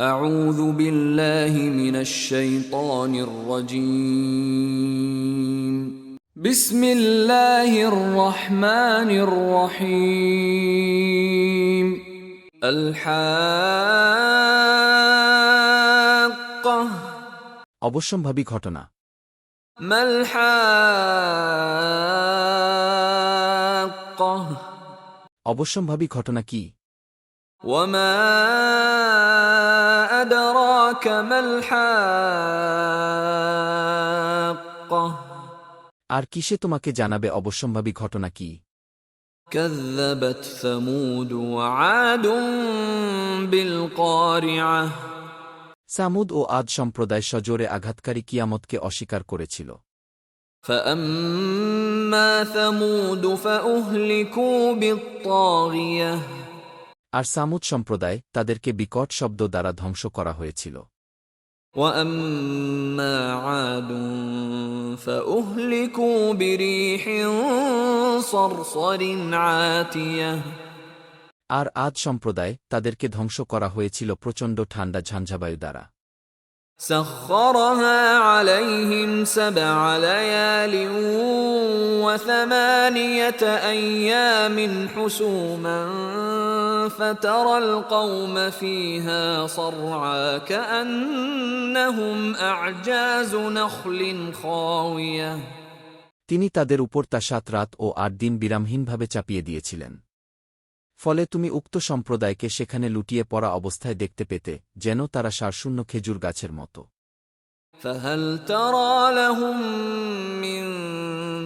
أعوذ بالله من الشيطان الرجيم بسم الله الرحمن الرحيم الحاقة অবশ্যম্ভাবী ঘটনা ما الحاقة অবশ্যম্ভাবী ঘটনা কি وما أدراك ما الحاقة আর কিসে তোমাকে জানাবে অবশ্যম্ভাবী ঘটনা কি كذبت ثمود وعاد بالقارعة সামুদ ও আদ সম্প্রদায় সজোরে আঘাতকারী কিয়ামতকে অস্বীকার করেছিল فأما ثمود فأهلكوا بالطاغية আর সামুদ সম্প্রদায় তাদেরকে বিকট শব্দ দ্বারা ধ্বংস করা হয়েছিল وأما عاد فأهلكوا بريح صرصر عاتية আর আদ সম্প্রদায় তাদেরকে ধ্বংস করা হয়েছিল প্রচণ্ড ঠান্ডা ঝঞ্ঝাবায়ু দ্বারা سخرها عليهم سبع ليال وثمانية أيام حسوما فترى القوم فيها صرعى كأنهم أعجاز نخل خاوية তিনি তাদের উপর তা সাত রাত ও আট দিন বিরামহীনভাবে চাপিয়ে দিয়েছিলেন ফলে তুমি উক্ত সম্প্রদায়কে সেখানে লুটিয়ে পড়া অবস্থায় দেখতে পেতে যেন তারা সারশূন্য খেজুর গাছের মতো فهل ترى لهم من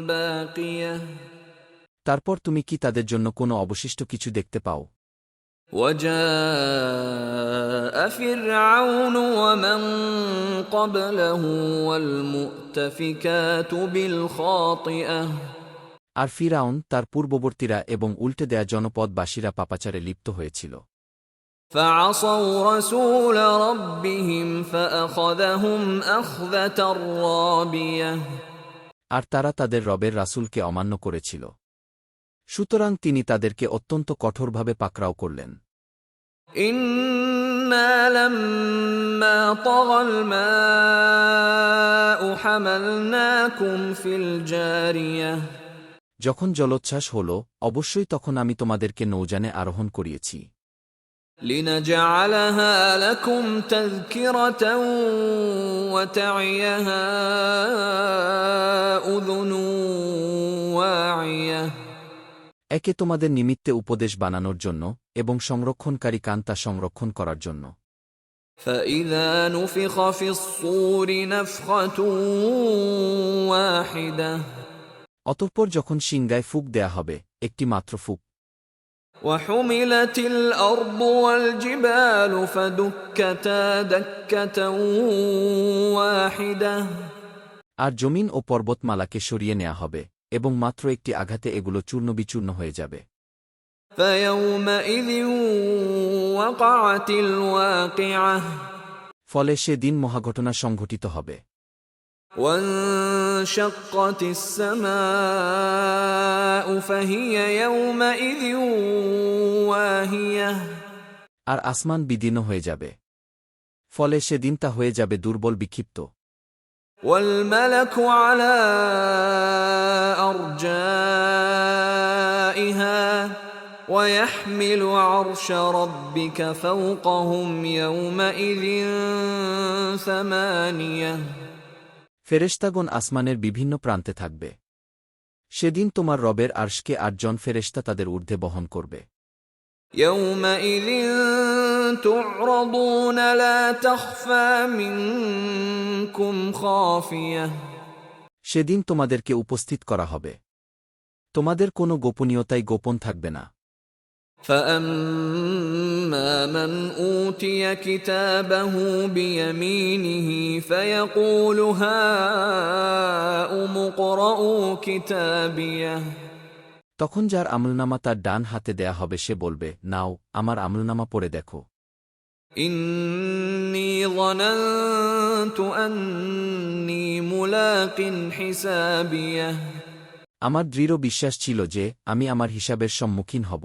باقيه তারপর তুমি কি তাদের জন্য কোনো অবশিষ্ট কিছু দেখতে পাও وجاء فرعون ومن قبله والمؤتفكات بالخاطئه আর ফিরাউন তার পূর্ববর্তীরা এবং উল্টে দেয়া জনপদবাসীরা পাপাচারে লিপ্ত হয়েছিল فعصوا رسول ربهم فاخذهم اخذه رابيه আর তারা তাদের রবের রাসূলকে অমান্য করেছিল সুতরাং তিনি তাদেরকে অত্যন্ত কঠোরভাবে পাকড়াও করলেন إنا لما طغى الماء حملناكم في الجارية যখন জলোচ্ছ্বাস হল অবশ্যই তখন আমি তোমাদেরকে নৌজানে আরোহণ করিয়েছি لنجعلها لكم تذكرة وتعيها أذن واعية একে তোমাদের নিমিত্তে উপদেশ বানানোর জন্য এবং সংরক্ষণকারী কান্তা সংরক্ষণ করার জন্য فإذا نفخ في الصور نفخة واحدة অতঃপর যখন সিংগায় ফুক দেয়া হবে একটি মাত্র ফুক وحملت الأرض والجبال فدكتا دكة واحدة আর জমিন ও পর্বতমালাকে সরিয়ে নেওয়া হবে এবং মাত্র একটি আঘাতে এগুলো চূর্ণবিচূর্ণ হয়ে যাবে فيومئذ وقعت الواقعة ফলে সে দিন মহাঘটনা সংঘটিত হবে وانشقت السماء فهي يومئذ واهية আর আসমান বিদীর্ণ হয়ে যাবে ফলে সেদিন তা হয়ে যাবে দুর্বল বিক্ষিপ্ত والملك على أرجائها ويحمل عرش ربك فوقهم يومئذ ثمانية ফেরেশতাগণ আসমানের বিভিন্ন প্রান্তে থাকবে সেদিন তোমার রবের আর্শকে আটজন ফেরেশতা তাদের ঊর্ধ্বে বহন করবে يومئذ تعرضون لا تخفى منكم خافية সেদিন তোমাদেরকে উপস্থিত করা হবে তোমাদের কোনো গোপনীয়তাই গোপন থাকবে না فأما من أوتي كتابه بيمينه فيقول هاؤم اقرءوا كتابيه তখন যার আমলনামা তার ডান হাতে দেয়া হবে সে বলবে নাও আমার আমলনামা পড়ে দেখো إني ظننت أني ملاق حسابيه আমার দৃঢ় বিশ্বাস ছিল যে আমি আমার হিসাবের সম্মুখীন হব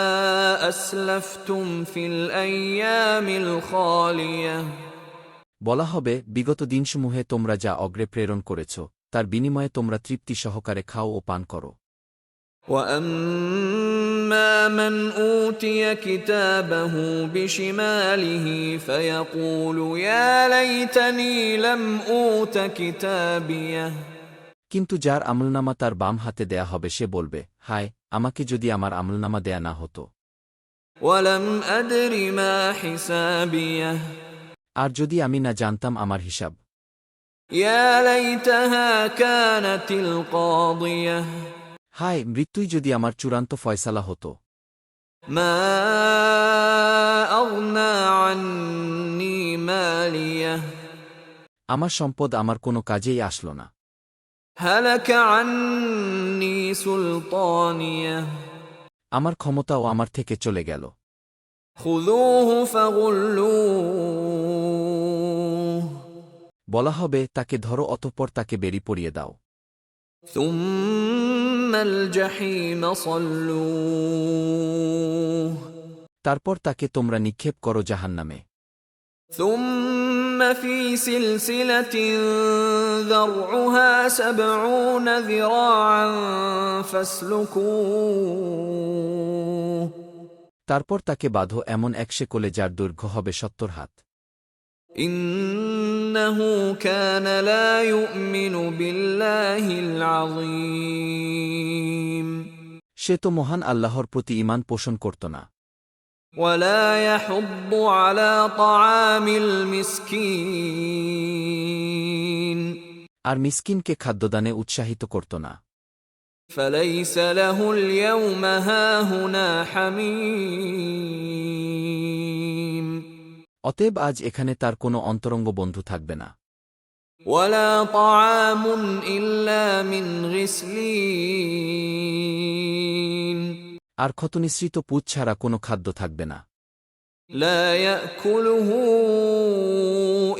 বলা হবে বিগত দিনসমূহে তোমরা যা অগ্রে প্রেরণ করেছ তার বিনিময়ে তোমরা তৃপ্তি সহকারে খাও ও পান করো واما من اوتي كتابه بشماله فيقول يا ليتني لم اوت كتابيه কিন্তু যার আমলনামা তার বাম হাতে দেয়া হবে সে বলবে হায় আমাকে যদি আমার আমলনামা দেয়া না হতো আর যদি আমি না জানতাম আমার হিসাব। হাই মৃত্যুই যদি আমার চূড়ান্ত ফয়সালা হতো। আমার সম্পদ আমার কোনো কাজেই আসলো না। হালাকা আন্নি সুলতানিয়া। আমার ক্ষমতাও আমার থেকে চলে গেল। বলা হবে তাকে ধরো অতঃপর তাকে বেরি পড়িয়ে দাও। তারপর তাকে তোমরা নিক্ষেপ করো জাহান নামে ثم في سلسلة ذرعها سبعون ذراعا فاسلكوه তারপর তাকে বাঁধো এমন এক শেকলে যার দৈর্ঘ্য হবে সত্তর হাত إنه كان لا يؤمن بالله العظيم সে তো মহান আল্লাহর প্রতি ইমান পোষণ করত না ولا يحض على طعام المسكين আর মিসকিনকে খাদ্যদানে উৎসাহিত করত না فليس له اليوم هاهنا حميم অতএব আজ এখানে তার কোনো অন্তরঙ্গ বন্ধু থাকবে না ولا طعام إلا من غسلين আর ক্ষতনিঃসৃত পুত ছাড়া কোনো খাদ্য থাকবে না لا يأكله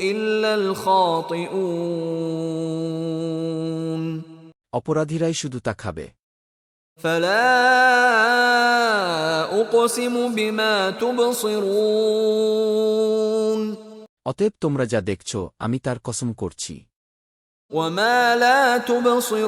إلا الخاطئون অপরাধীরাই শুধু তা খাবে فلا أقسم بما تبصرون অতএব তোমরা যা দেখছ আমি তার কসম করছি وما لا تبصرون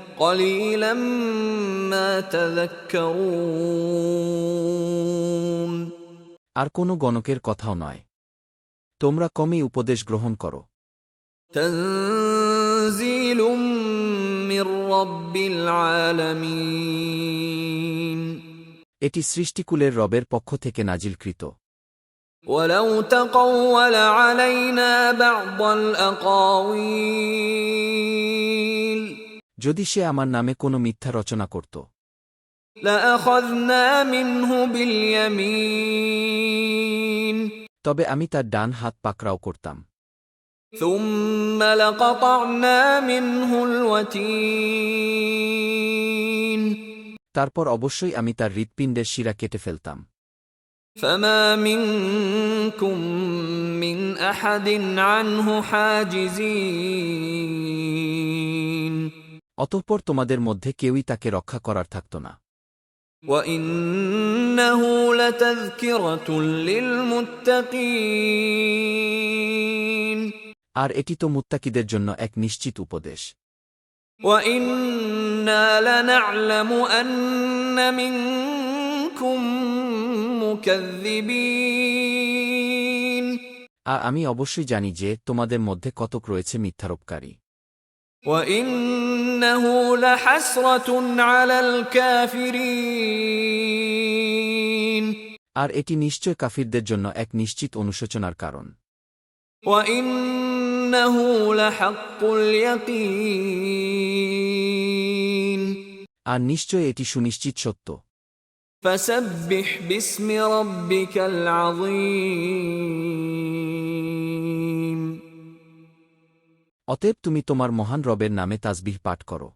قليلا ما تذكرون আর কোনো গণকের কথাও নয় তোমরা কমেই উপদেশ গ্রহণ করো تنزيل من رب العالمين এটি সৃষ্টিকুলের রবের পক্ষ থেকে নাজিলকৃত ولو تقول علينا بعض الأقاويل যদি সে আমার নামে কোনো মিথ্যা রচনা করত لأخذنا منه باليمين তবে আমি তার ডান হাত পাকড়াও করতাম ثم لقطعنا منه الوتين তারপর অবশ্যই আমি তার হৃৎপিণ্ডের শিরা কেটে ফেলতাম فما منكم من أحد عنه حاجزين অতঃপর তোমাদের মধ্যে কেউই তাকে রক্ষা করার থাকত না وإنه لتذكرة للمتقين আর এটি তো মুত্তাকিদের জন্য এক নিশ্চিত উপদেশ وإنا لنعلم أن منكم مكذبين আর আমি অবশ্যই জানি যে তোমাদের মধ্যে কতক রয়েছে মিথ্যারোপকারী وإنه لحسرة على الكافرين আর এটি নিশ্চয় কাফিরদের জন্য এক নিশ্চিত অনুশোচনার কারণ وإنه لحق اليقين আর নিশ্চয় এটি সুনিশ্চিত সত্য فسبح باسم ربك العظيم অতএব তুমি তোমার মহান রবের নামে তাজবিহ পাঠ করো।